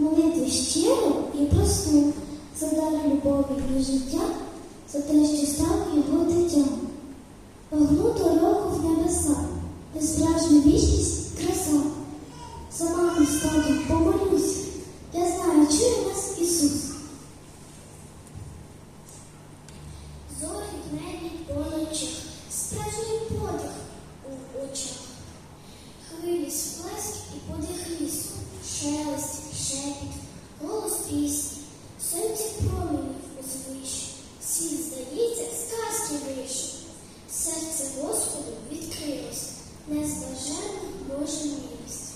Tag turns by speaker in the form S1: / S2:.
S1: молитві щиро і просту, за дар любові і життя, за те, що став його дитям. Погну дорогу в небеса, де вічність краса. За маму стату помолюсь, я знаю, чує нас Ісус. Зорі в небі по пісні, сонці промінів узвиш, світ здається, сказки виш. Серце Господу відкрилось, незбажаних Божа милість.